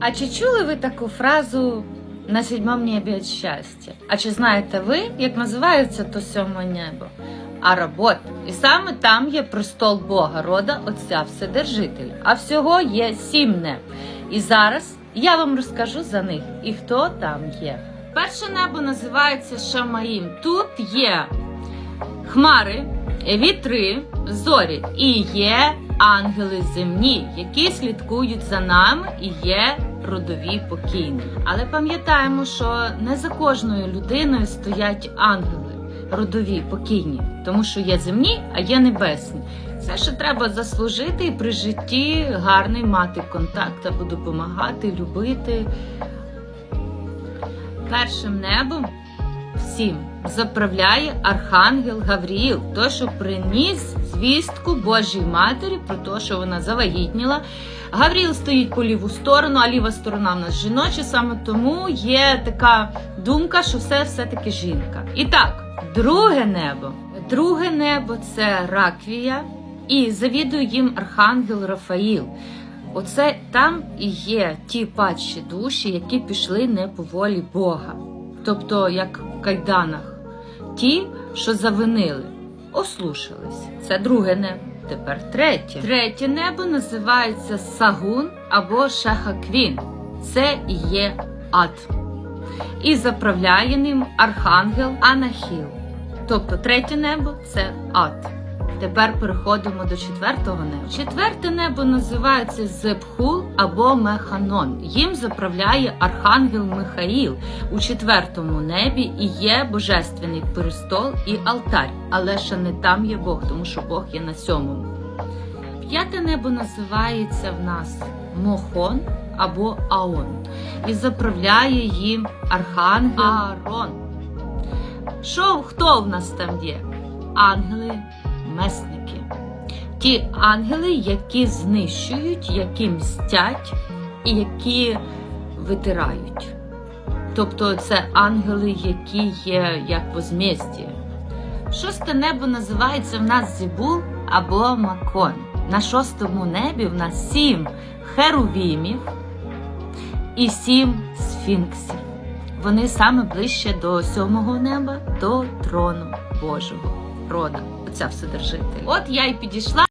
А чи чули ви таку фразу на сьомому небі від щастя? А чи знаєте ви, як називається то сьоме небо? А робот. І саме там є престол Бога, рода Отця Вседержителя. А всього є сім неб. І зараз я вам розкажу за них і хто там є. Перше небо називається Шамаїм. Тут є хмари, вітри, зорі і є ангели земні, які слідкують за нами і є родові покійні. Але пам'ятаємо, що не за кожною людиною стоять ангели, родові покійні, тому що є земні, а є небесні. Це ще треба заслужити і при житті гарний мати контакт або допомагати, любити. Першим небом всім заправляє архангел Гавріїл, той, що приніс звістку Божій матері про те, що вона завагітніла. Гавріл стоїть по ліву сторону, а ліва сторона в нас жіноча, саме тому є така думка, що все все-таки жінка. І так, друге небо. Друге небо це раквія, і завідує їм архангел Рафаїл. Оце там і є ті падші душі, які пішли не по волі Бога, тобто як в кайданах, ті, що завинили, ослушались. Це друге небо. Тепер третє. Третє небо називається Сагун або Шахаквін. Це і є ад. І заправляє ним архангел Анахіл. Тобто третє небо це ад. Тепер переходимо до четвертого неба. Четверте небо називається Зепхул або Механон. Їм заправляє архангел Михаїл. У четвертому небі і є божественний престол і алтарь, але ще не там є Бог, тому що Бог є на сьомому. П'яте небо називається в нас Мохон або Аон. І заправляє їм архангел Аарон. Що, хто в нас там є? Ангели месники. Ті ангели, які знищують, які мстять і які витирають. Тобто це ангели, які є як возмездя. Шосте небо називається в нас Зібул або Макон. На шостому небі в нас сім херувімів і сім сфінксів. Вони саме ближче до сьомого неба, до трону Божого рода. Оця Вседержитель. От я й підійшла.